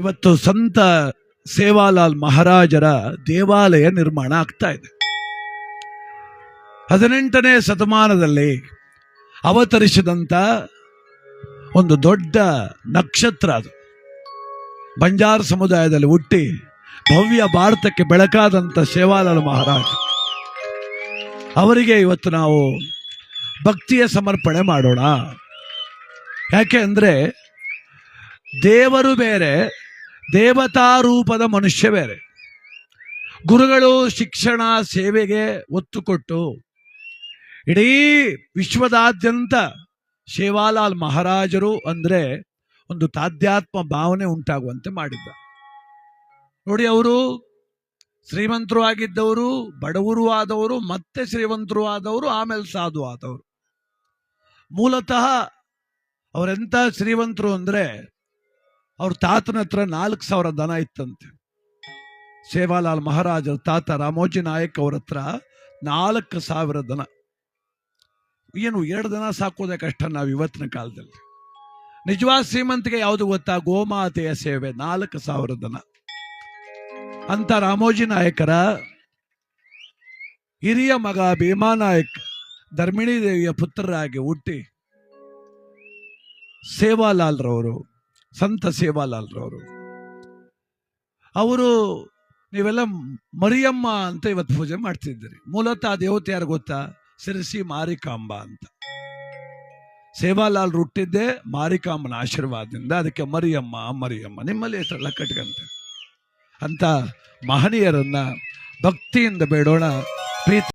ಇವತ್ತು ಸಂತ ಸೇವಾಲಾಲ್ ಮಹಾರಾಜರ ದೇವಾಲಯ ನಿರ್ಮಾಣ ಆಗ್ತಾ ಇದೆ. ಹದಿನೆಂಟನೇ ಶತಮಾನದಲ್ಲಿ ಅವತರಿಸಿದಂಥ ಒಂದು ದೊಡ್ಡ ನಕ್ಷತ್ರ ಅದು. ಬಂಜಾರ ಸಮುದಾಯದಲ್ಲಿ ಹುಟ್ಟಿ ಭವ್ಯ ಭಾರತಕ್ಕೆ ಬೆಳಕಾದಂಥ ಸೇವಾಲಾಲ್ ಮಹಾರಾಜ. ಅವರಿಗೆ ಇವತ್ತು ನಾವು ಭಕ್ತಿಯ ಸಮರ್ಪಣೆ ಮಾಡೋಣ. ಯಾಕೆ ಅಂದರೆ ದೇವರು ಬೇರೆ ದೇವತಾ ರೂಪದ ಮನುಷ್ಯ ಬೇರೆ. ಗುರುಗಳು ಶಿಕ್ಷಣ, ಸೇವೆಗೆ ಒತ್ತು ಕೊಟ್ಟು ಇಡೀ ವಿಶ್ವದಾದ್ಯಂತ ಸೇವಾಲಾಲ್ ಮಹಾರಾಜರು ಅಂದರೆ ಒಂದು ತಾಧ್ಯಾತ್ಮ ಭಾವನೆ ಉಂಟಾಗುವಂತೆ ಮಾಡಿದ್ದ. ನೋಡಿ ಅವರು ಶ್ರೀಮಂತರು ಆಗಿದ್ದವರು, ಬಡವರು ಆದವರು, ಮತ್ತೆ ಶ್ರೀಮಂತರು ಆದವರು, ಆಮೇಲೆ ಸಾಧು ಆದವರು. ಮೂಲತಃ ಅವರೆಂಥ ಶ್ರೀಮಂತರು ಅಂದರೆ ಅವ್ರ ತಾತನ ಹತ್ರ ನಾಲ್ಕು ಸಾವಿರ ದನ ಇತ್ತಂತೆ. ಸೇವಾಲಾಲ್ ಮಹಾರಾಜರ ತಾತ ರಾಮೋಜಿ ನಾಯಕ್ ಅವ್ರ ಹತ್ರ ನಾಲ್ಕು ಸಾವಿರ ದನ. ಏನು ಎರಡು ದನ ಸಾಕೋದೇ ಕಷ್ಟ ನಾವು ಇವತ್ತಿನ ಕಾಲದಲ್ಲಿ. ನಿಜವಾದ ಶ್ರೀಮಂತಿಗೆ ಯಾವುದು ಗೊತ್ತಾ? ಗೋಮಾತೆಯ ಸೇವೆ, ನಾಲ್ಕು ಸಾವಿರ ದನ. ಅಂತ ರಾಮೋಜಿ ನಾಯಕರ ಹಿರಿಯ ಮಗ ಭೀಮಾ ನಾಯಕ್ ಧರ್ಮಿಣಿ ದೇವಿಯ ಪುತ್ರರಾಗಿ ಹುಟ್ಟಿ ಸೇವಾಲಾಲ್ರವರು ಸಂತ ಸೇವಾಲಾಲ್ರವರು. ಅವರು ನೀವೆಲ್ಲ ಮರಿಯಮ್ಮ ಅಂತ ಇವತ್ತು ಪೂಜೆ ಮಾಡ್ತಿದ್ದೀರಿ. ಮೂಲತಃ ದೇವತೆ ಯಾರು ಗೊತ್ತಾ? ಸಿರಸಿ ಮಾರಿಕಾಂಬ ಅಂತ. ಸೇವಾಲಾಲ್ ಹುಟ್ಟಿದ್ದೆ ಮಾರಿಕಾಂಬನ ಆಶೀರ್ವಾದದಿಂದ ಅದಕ್ಕೆ ಮರಿಯಮ್ಮ ಮರಿಯಮ್ಮ ನಿಮ್ಮಲ್ಲಿ ಹೆಸರೆಲ್ಲ ಕಟ್ಕಂತೆ. ಅಂತ ಮಹನೀಯರನ್ನ ಭಕ್ತಿಯಿಂದ ಬೇಡೋಣ, ಪ್ರೀತಿ